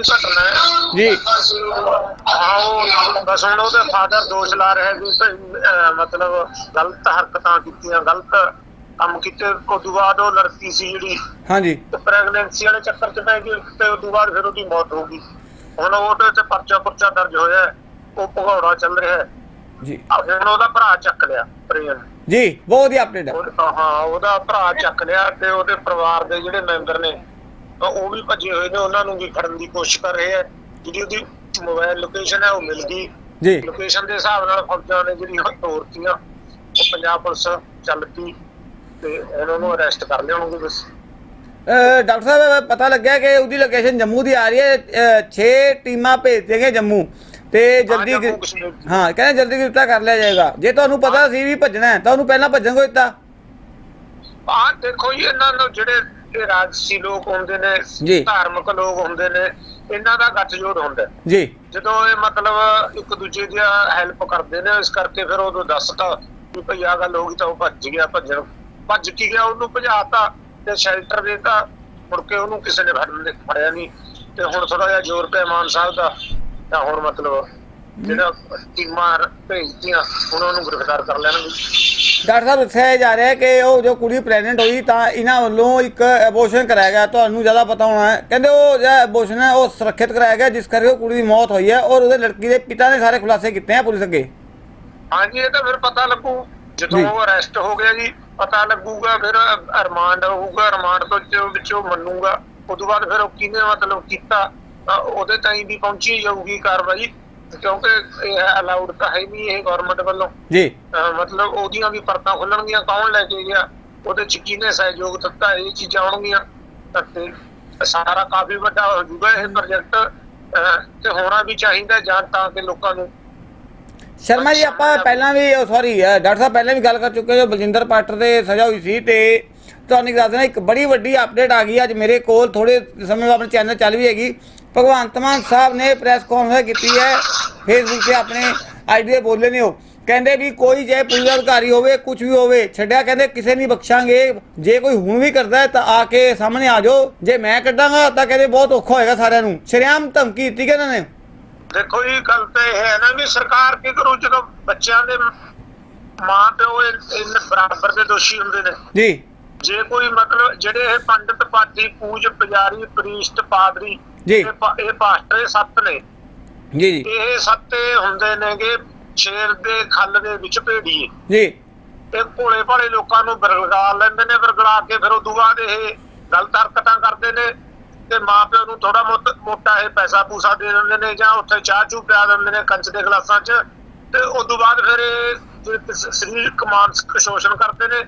ਘਟਨਾ ਹੈ ਜੀ। ਹਾਂ ਉਹ ਬਸ ਹੁਣ ਉਹਦੇ ਫਾਦਰ ਦੋਸ਼ ਲਾ ਰਿਹਾ ਵੀ ਭਈ, ਅਹ, ਮਤਲਬ ਗਲਤ ਹਰਕਤਾਂ ਕੀਤੀਆਂ ਗਲਤ ਕੰਮ ਕੀਤੇ ਤੋਂ ਬਾਅਦ ਉਹ ਲੜਕੀ ਸੀ ਜਿਹੜੀ। ਹਾਂਜੀ। ਪ੍ਰੈਗਨੈਂਸੀ ਵਾਲੇ ਚੱਕਰ ਚ ਪੈ ਗਈ ਤੇ ਤੋਂ ਬਾਅਦ ਫਿਰ ਉਹਦੀ ਮੌਤ ਹੋ ਗਈ। ਹੁਣ ਉਹਦੇ ਤੇ ਪਰਚਾ ਪੁਰਚਾ ਦਰਜ ਹੋਇਆ ਹੈ। ਉਹ ਭਗੌੜਾ ਚੱਲ ਰਿਹਾ। ਹੈ ਜੀ। ਆ ਹੁਣ ਉਹਦਾ ਭਰਾ ਚੱਕ ਲਿਆ ਪ੍ਰੇਮ। ਜੀ ਬਹੁਤ ਹੀ ਅਪਡੇਟ ਹੈ ਉਹ- ਹਾਂ ਉਹਦਾ ਭਰਾ ਚੱਕ ਲਿਆ ਤੇ ਉਹਦੇ ਪਰਿਵਾਰ ਦੇ ਜਿਹੜੇ ਮੈਂਬਰ ਨੇ ਤਾਂ ਉਹ ਵੀ ਭੱਜੇ ਹੋਏ ਨੇ ਉਹਨਾਂ ਨੂੰ ਵੀ ਫੜਨ ਦੀ ਕੋਸ਼ਿਸ਼ ਕਰ ਰਹੇ ਆ। ਜਿਹੜੀ ਉਹਦੀ ਮੋਬਾਈਲ ਲੋਕੇਸ਼ਨ ਹੈ ਉਹ ਮਿਲ ਗਈ। ਜੀ। ਲੋਕੇਸ਼ਨ ਦੇ ਹਿਸਾਬ ਨਾਲ ਫੌਜਾਂ ਨੇ ਜਿਹੜੀ ਤੋਰਤੀਆਂ ਉਹ ਪੰਜਾਬ ਪੁਲਿਸ ਚੱਲ ਪਈ ਤੇ ਇਹਨਾਂ ਨੂੰ ਅਰੈਸਟ ਕਰ ਲਿਆ ਉਹਨੂੰ ਬਸ ਡਾਕਟਰ ਸਾਹਿਬ ਪਤਾ ਲੱਗਿਆ ਕਿ ਉਹਦੀ ਲੋਕੇਸ਼ਨ ਜੰਮੂ ਦੀ ਆ ਰਹੀ ਹੈ। 6 ਟੀਮਾਂ ਭੇਜ ਦੇਗੇ ਜੰਮੂ ਤੇ ਜਲਦੀ। ਹਾਂ ਕਹਿੰਦੇ ਜਲਦੀ ਗ੍ਰਿਫਤਾਰ ਕਰ ਲਿਆ ਜਾਏਗਾ। ਜੇ ਤੁਹਾਨੂੰ ਪਤਾ ਸੀ ਵੀ ਭੱਜਣਾ ਹੈ ਤਾਂ ਉਹਨੂੰ ਪਹਿਲਾਂ ਭੱਜਣ ਕੋ ਦਿੱਤਾ। ਆਹ ਦੇਖੋ ਜੀ ਇਹਨਾਂ ਨੂੰ ਜਿਹੜੇ ਇਹ ਰਾਜਸੀ ਲੋਕ ਹੁੰਦੇ ਨੇ। ਧਾਰਮਿਕ ਲੋਕ ਹੁੰਦੇ ਨੇ ਇਹਨਾਂ ਦਾ ਗੱਠਜੋੜ ਹੁੰਦਾ। ਜੀ। ਜਦੋਂ ਇਹ ਮਤਲਬ ਇੱਕ ਦੂਜੇ ਦੀ ਹੈਲਪ ਕਰਦੇ ਨੇ ਇਸ ਕਰਕੇ ਫਿਰ ਉਹਨੂੰ ਦੱਸਤਾ ਵੀ ਭਈ ਆਹ ਗੱਲ ਹੋ ਗਈ ਤਾਂ ਉਹ ਭੱਜ ਗਿਆ ਭੱਜਣ। ਭੱਜ ਕੀ ਗਿਆ? ਉਹਨੂੰ ਭਜਾਤਾ ਤੇ ਸ਼ੈਲਟਰ ਦੇਤਾ। ਮੁੜ ਕੇ ਉਹਨੂੰ ਕਿਸੇ ਨੇ ਫੜਨ ਦੇ ਫੜਿਆ ਨਹੀਂ। ਤੇ ਹੁਣ ਥੋੜਾ ਜਿਹਾ ਜ਼ੋਰ ਪਿਆ ਮਾਨ ਸਾਹਿਬ ਦਾ ਤਾਂ ਹੁਣ ਮਤਲਬ ਜਿਹੜਾ ਟੀਮਾਂ ਭੇਜਤੀਆਂ ਉਹਨਾਂ ਨੂੰ ਗ੍ਰਿਫਤਾਰ ਕਰ ਲੈਣਗੇ। ਡਾਕਟਰ ਸਾਹਿਬ ਦੱਸਿਆ ਜਾ ਰਿਹਾ ਕਿ ਉਹ ਜੋ ਕੁੜੀ ਪ੍ਰੈਗਨੈਂਟ ਹੋਈ ਤਾਂ ਇਹਨਾਂ ਵੱਲੋਂ ਇੱਕ ਐਬੋਰਸ਼ਨ ਕਰਾਇਆ ਗਿਆ। ਤੁਹਾਨੂੰ ਜ਼ਿਆਦਾ ਪਤਾ ਹੋਣਾ ਹੈ। ਕਹਿੰਦੇ ਉਹ ਜਿਹੜਾ ਐਬੋਰਸ਼ਨ ਹੈ ਉਹ ਸੁਰੱਖਿਅਤ ਕਰਾਇਆ ਗਿਆ ਜਿਸ ਕਰਕੇ ਉਹ ਕੁੜੀ ਦੀ ਮੌਤ ਹੋਈ ਹੈ ਔਰ ਉਹਦੇ ਲੜਕੀ ਦੇ ਪਿਤਾ ਨੇ ਸਾਰੇ ਖੁਲਾਸੇ ਕੀਤੇ ਆ ਪੁਲਿਸ ਅੱਗੇ। ਹਾਂਜੀ ਇਹ ਤਾਂ ਫਿਰ ਪਤਾ ਲੱਗੂ। ਜਦੋਂ। ਉਹ ਅਰੈਸਟ ਹੋ ਗਿਆ ਜੀ ਪਤਾ ਲੱਗੂਗਾ ਫਿਰ ਰਿਮਾਂਡ ਹੋਊਗਾ ਰਿਮਾਂਡ ਤੋਂ ਵਿੱਚੋਂ ਮੰਨੂਗਾ। ਉਸ ਤੋਂ ਬਾਅਦ ਫਿਰ ਉਹ ਕਿਹਨੇ ਮਤਲਬ ਕੀਤਾ ਉਹਦੇ ਤਾਈਂ ਵੀ ਪਹੁੰਚੀ ਜਾਊਗੀ ਕਾਰਵਾਈ। ਕਿਉਂਕਿ ਇਹ ਅਲਾਉਡ ਤਾਂ ਹੈ ਨਹੀਂ ਇਹ ਗਵਰਨਮੈਂਟ ਵੱਲੋਂ। ਜੀ। ਮਤਲਬ ਉਹਦੀਆਂ ਵੀ ਪਰਤਾਂ ਖੁੱਲਣਗੀਆਂ ਕੌਣ ਲੈ ਕੇ ਗਿਆ? ਉਹਦੇ ਚ ਕਿਹਨੇ ਸਹਿਯੋਗ ਦਿੱਤਾ? ਇਹ ਚੀਜ਼ਾਂ ਆਉਣਗੀਆਂ। ਤਾਂ ਸਾਰਾ ਕਾਫੀ ਵੱਡਾ ਹੋ ਜਾਊਗਾ ਇਹ ਪ੍ਰੋਜੈਕਟ ਤੇ ਹੋਣਾ ਵੀ ਚਾਹੀਦਾ ਜਾਂ ਤਾਂ ਕਿ ਲੋਕਾਂ ਨੂੰ ਸ਼ਰਮਾ ਜੀ ਆਪਾਂ ਪਹਿਲਾਂ ਵੀ ਸੌਰੀ ਡਾਕਟਰ ਸਾਹਿਬ ਪਹਿਲਾਂ ਵੀ ਗੱਲ ਕਰ ਚੁੱਕੇ ਜੋ ਬਲਜਿੰਦਰ ਪਾਟਰ ਤੇ ਸਜ਼ਾ ਹੋਈ ਸੀ ਤੇ ਤੁਹਾਨੂੰ ਦੱਸ ਦੇਣਾ ਇੱਕ ਬੜੀ ਵੱਡੀ ਅਪਡੇਟ ਆ ਗਈ। ਅੱਜ ਮੇਰੇ ਕੋਲ ਥੋੜੇ ਸਮੇਂ ਬਾਅਦ ਆਪਣੇ ਚੈਨਲ ਚੱਲ ਵੀ ਹੈਗੀ। ਭਗਵੰਤ ਮਾਨ ਸਾਹਿਬ ਨੇ ਪ੍ਰੈਸ ਕਾਨਫਰੰਸ ਕੀਤੀ ਹੈ ਫੇਸਬੁੱਕ ਤੇ ਆਪਣੇ ਆਈਡੀ ਤੇ ਬੋਲੇ ਨੇ ਉਹ। ਕਹਿੰਦੇ ਵੀ ਕੋਈ ਜੇ ਪੁਲਿਸ ਅਧਿਕਾਰੀ ਹੋਵੇ ਕੁਝ ਵੀ ਹੋਵੇ ਛੱਡਿਆ ਕਹਿੰਦੇ ਕਿਸੇ ਨਹੀਂ ਬਖਸ਼ਾਂਗੇ। ਜੇ ਕੋਈ ਹੁਣ ਵੀ ਕਰਦਾ ਹੈ ਤਾਂ ਆ ਕੇ ਸਾਹਮਣੇ ਆ ਜਾਓ। ਜੇ ਮੈਂ ਕੱਢਾਂਗਾ ਤਾਂ ਕਹਿੰਦੇ ਬਹੁਤ ਔਖਾ ਹੋਏਗਾ ਸਾਰਿਆਂ ਨੂੰ। ਸ਼ਰਿਆਮ ਧਮਕੀ ਦਿੱਤੀ ਕਿ ਇਹਨਾਂ ਨੇ? ਦੇਖੋ ਜੀ ਗੱਲ ਤਾਂ ਇਹ ਹੈ ਨਾ ਵੀ ਸਰਕਾਰ ਕੀ ਕਰੂ ਜਦੋਂ ਬੱਚਿਆਂ ਦੇ ਮਾਂ ਪਿਓ ਇਹ- ਇਹ ਬਰਾਬਰ ਦੇ ਦੋਸ਼ੀ ਹੁੰਦੇ ਨੇ। ਜੀ। ਜੇ ਕੋਈ ਮਤਲਬ ਜਿਹੜੇ ਇਹ ਪੰਡਤ ਪਾਠੀ ਪੂਜ ਪੁਜਾਰੀ ਪ੍ਰੀਸਟ ਪਾਦਰੀ ਜੀ। ਇਹ ਪਾਸਟਰ ਸੱਤ ਨੇ। ਜੀ ਜੀ। ਇਹ ਸੱਤੇ ਹੁੰਦੇ ਨੇਗੇ ਸ਼ੇਰ ਦੇ ਖੱਲ ਦੇ ਵਿੱਚ ਭੇੜੀਏ। ਜੀ। ਇਹ ਭੋਲੇ ਭਾਲੇ ਲੋਕਾਂ ਨੂੰ ਬਰਗਲਾ ਲੈਂਦੇ ਨੇ ਬਰਗਲਾ ਕੇ ਫਿਰ ਉਦੋਂ ਬਾਅਦ ਇਹ ਗਲਤ ਹਰਕਤਾਂ ਕਰਦੇ ਨੇ ਤੇ ਮਾਪਿਓ ਨੂੰ ਥੋੜਾ ਮੋਟਾ ਇਹ ਪੈਸਾ ਪੂਸਾ ਦੇ ਦਿੰਦੇ ਨੇ ਜਾਂ ਉੱਥੇ ਚਾਹ ਚੂ ਪਿਆ ਦਿੰਦੇ ਨੇ ਕੰਚ ਦੇ ਗਲਾਸਾਂ 'ਚ ਤੇ ਉਦੋਂ ਬਾਅਦ ਫਿਰ ਇਹ ਸਰੀਰਕ ਮਾਨਸਿਕ ਸ਼ੋਸ਼ਣ ਕਰਦੇ ਨੇ